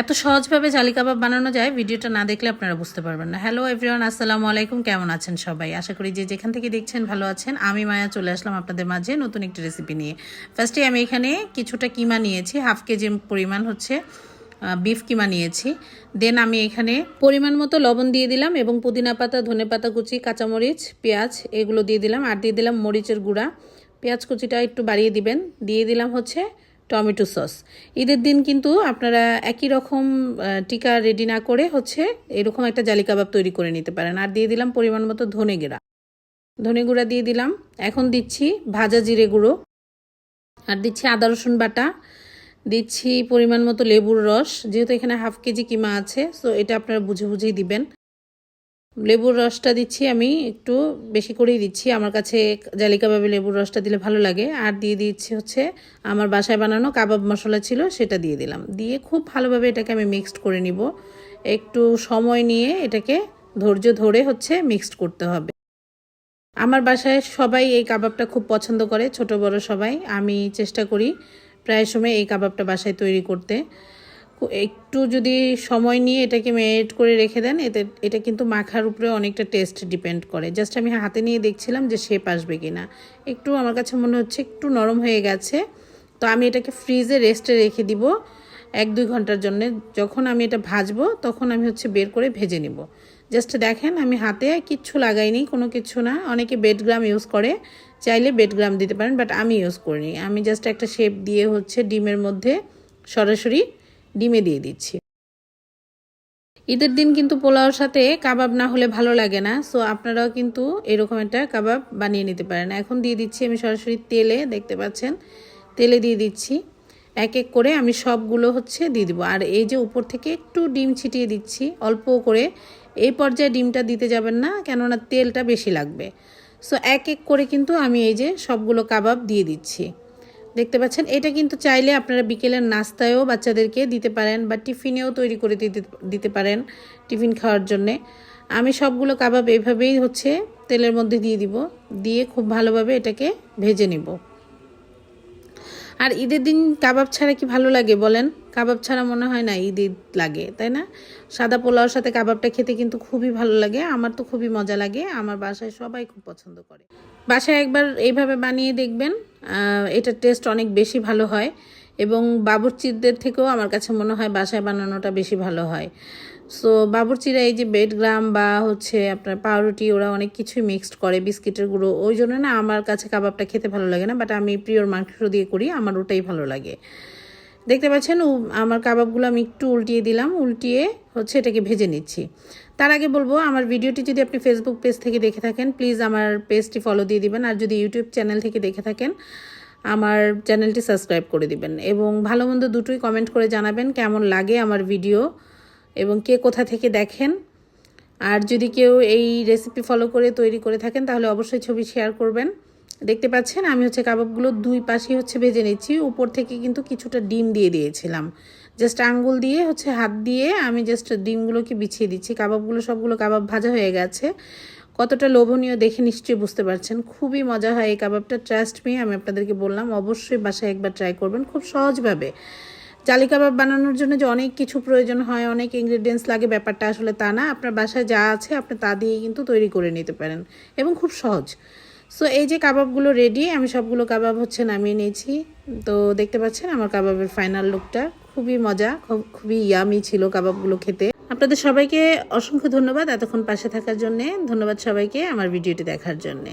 এত সহজভাবে জালি কাবাব বানানো যায়, ভিডিওটা না দেখলে আপনারা বুঝতে পারবেন না। হ্যালো এভরিওয়ান আসসালামু আলাইকুম, কেমন আছেন সবাই? আশা করি যে যেখান থেকে দেখছেন ভালো আছেন। আমি মায়া চলে আসলাম আপনাদের মাঝে নতুন একটি রেসিপি নিয়ে। ফার্স্টে আমি এখানে কিছুটা কিমা নিয়েছি হাফ কেজি পরিমাণ হচ্ছে বিফ কিমা নিয়েছি। দেন আমি এখানে পরিমাণ মতো লবণ দিয়ে দিলাম এবং পুদিনা পাতা, ধনে পাতা কুচি, কাঁচামরিচ, পেঁয়াজ এগুলো দিয়ে দিলাম। আর দিয়ে দিলাম মরিচের গুঁড়া। পেঁয়াজ কুচিটা একটু বাড়িয়ে দিবেন। দিয়ে দিলাম হচ্ছে টমেটো সস। ঈদের দিন কিন্তু আপনারা একই রকম টিকা রেডি না করে হচ্ছে এরকম একটা জালি কাবাব তৈরি করে নিতে পারেন। আর দিয়ে দিলাম পরিমাণ মতো ধনে গুঁড়া। ধনে গুঁড়া দিয়ে দিলাম। এখন দিচ্ছি ভাজা জিরে গুঁড়ো। আর দিচ্ছি আদা রসুন বাটা। দিচ্ছি পরিমাণ মতো লেবুর রস, যেহেতু এখানে হাফ কেজি কিমা আছে সো এটা আপনারা বুঝে বুঝেই দিবেন। লেবুর রসটা দিচ্ছি আমি, একটু বেশি করেই দিচ্ছি। আমার কাছে জালি কাবাবে লেবুর রসটা দিলে ভালো লাগে। আর দিয়ে দিচ্ছি হচ্ছে আমার বাসায় বানানো কাবাব মশলা ছিল, সেটা দিয়ে দিলাম। দিয়ে খুব ভালোভাবে এটাকে আমি মিক্সড করে নিব। একটু সময় নিয়ে এটাকে ধৈর্য ধরে হচ্ছে মিক্সড করতে হবে। আমার বাসায় সবাই এই কাবাবটা খুব পছন্দ করে, ছোট বড় সবাই। আমি চেষ্টা করি প্রায় সময় এই কাবাবটা বাসায় তৈরি করতে। একটু যদি সময় নিয়ে এটাকে ম্যারিনেট করে রেখে দেন, এতে, এটা কিন্তু মাখার উপরে অনেকটা টেস্ট ডিপেন্ড করে। জাস্ট আমি হাতে নিয়ে দেখছিলাম যে শেপ আসবে কি না একটু আমার কাছে মনে হচ্ছে একটু নরম হয়ে গেছে। তো আমি এটাকে ফ্রিজে রেস্টে রেখে দিব এক দুই ঘণ্টার জন্য। যখন আমি এটা ভাজবো, তখন আমি হচ্ছে বের করে ভেজে নিব। জাস্ট দেখেন, আমি হাতে কিচ্ছু লাগাইনি, কোনো কিছু না। অনেকে বেডগ্রাম ইউজ করে, চাইলে বেডগ্রাম দিতে পারেন, বাট আমি ইউজ করিনি। আমি জাস্ট একটা শেপ দিয়ে হচ্ছে ডিমের মধ্যে সরাসরি ডিমে দিয়ে দিচ্ছি। ঈদের দিন কিন্তু পোলাওর সাথে কাবাব না হলে ভালো লাগে না সো আপনারাও কিন্তু এরকম একটা কাবাব বানিয়ে নিতে পারেন। এখন দিয়ে দিচ্ছি আমি সরাসরি তেলে, দেখতে পাচ্ছেন? তেলে দিয়ে দিচ্ছি। এক এক করে আমি সবগুলো হচ্ছে দিয়ে দিব। আর এই যে উপর থেকে একটু ডিম ছিটিয়ে দিচ্ছি, অল্প করে। এই পর্যায়ে ডিমটা দিতে যাবেন না, কেননা তেলটা বেশি লাগবে। সো এক এক করে কিন্তু আমি এই যে সবগুলো কাবাব দিয়ে দিচ্ছি। দেখতে পাচ্ছেন, এটা কিন্তু চাইলে আপনারা বিকেলের নাস্তায়ও বাচ্চাদেরকে দিতে পারেন বা টিফিনেও তৈরি করে দিতে দিতে পারেন টিফিন খাওয়ার জন্যে। আমি সবগুলো কাবাব এভাবেই হচ্ছে তেলের মধ্যে দিয়ে দিব, দিয়ে খুব ভালোভাবে এটাকে ভেজে নিব। আর ঈদের দিন কাবাব ছাড়া কি ভালো লাগে বলেন? কাবাব ছাড়া মনে হয় না ঈদ ঈদ লাগে, তাই না? সাদা পোলাওর সাথে কাবাবটা খেতে কিন্তু খুবই ভালো লাগে, আমার তো খুবই মজা লাগে, আমার বাসায় সবাই খুব পছন্দ করে। বাসায় একবার এইভাবে বানিয়ে দেখবেন এটার টেস্ট অনেক বেশি ভালো হয় এবং বাবুরচিদের থেকেও আমার কাছে মনে হয় বাসায় বানানোটা বেশি ভালো হয়। সো বাবুরচিরা এই যে বেডগ্রাম বা হচ্ছে আপনার পাউরুটি, ওরা অনেক কিছুই মিক্সড করে, বিস্কিটের গুঁড়ো। ওই জন্য না আমার কাছে কাবাবটা খেতে ভালো লাগে না বাট আমি প্রিয়র মাংস দিয়ে করি, আমার ওটাই ভালো লাগে। দেখতে পাচ্ছেন আমার কাবাবগুলো আমি একটু উল্টিয়ে দিলাম, উল্টিয়ে হচ্ছে এটাকে ভেজে নিচ্ছি। তার আগে বলব, আমার ভিডিওটি যদি আপনি ফেসবুক পেজ থেকে দেখে থাকেন প্লিজ আমার পেজটি ফলো দিয়ে দিবেন, আর যদি ইউটিউব চ্যানেল থেকে দেখে থাকেন, আমার চ্যানেলটি সাবস্ক্রাইব করে দিবেন। এবং ভালো মন্দ দুটোই কমেন্ট করে জানাবেন, কেমন লাগে আমার ভিডিও এবং কে কোথা থেকে দেখেন। আর যদি কেউ এই রেসিপি ফলো করে তৈরি করে থাকেন, তাহলে অবশ্যই ছবি শেয়ার করবেন। দেখতে পাচ্ছেন, আমি হচ্ছে কাবাবগুলো দুই পাশেই হচ্ছে ভেজে নিচ্ছি। উপর থেকে কিন্তু কিছুটা ডিম দিয়ে দিয়েছিলাম। জাস্ট আঙ্গুল দিয়ে হচ্ছে হাত দিয়ে আমি জাস্ট ডিমগুলোকে বিছিয়ে দিচ্ছি। কাবাবগুলো, সবগুলো কাবাব ভাজা হয়ে গেছে। কতটা লোভনীয় দেখে নিশ্চয়ই বুঝতে পারছেন। খুবই মজা হয় এই কাবাবটা। ট্রাস্ট মি আমি আপনাদেরকে বললাম, অবশ্যই বাসায় একবার ট্রাই করবেন, খুব সহজভাবে। জালি কাবাব বানানোর জন্য যে অনেক কিছু প্রয়োজন হয়, অনেক ইনগ্রিডিয়েন্টস লাগে, ব্যাপারটা আসলে তা না। আপনার বাসায় যা আছে আপনি তা দিয়ে কিন্তু তৈরি করে নিতে পারেন এবং খুব সহজ। সো এই যে কাবাবগুলো রেডি আমি সবগুলো কাবাব হচ্ছে নামিয়ে নিয়েছি। তো দেখতে পাচ্ছেন আমার কাবাবের ফাইনাল লুকটা খুবই মজা খুবই ইয়ামি ছিল কাবাবগুলো খেতে। আপনাদের সবাইকে অসংখ্য ধন্যবাদ এতক্ষণ পাশে থাকার জন্যে। ধন্যবাদ সবাইকে আমার ভিডিওটি দেখার জন্যে।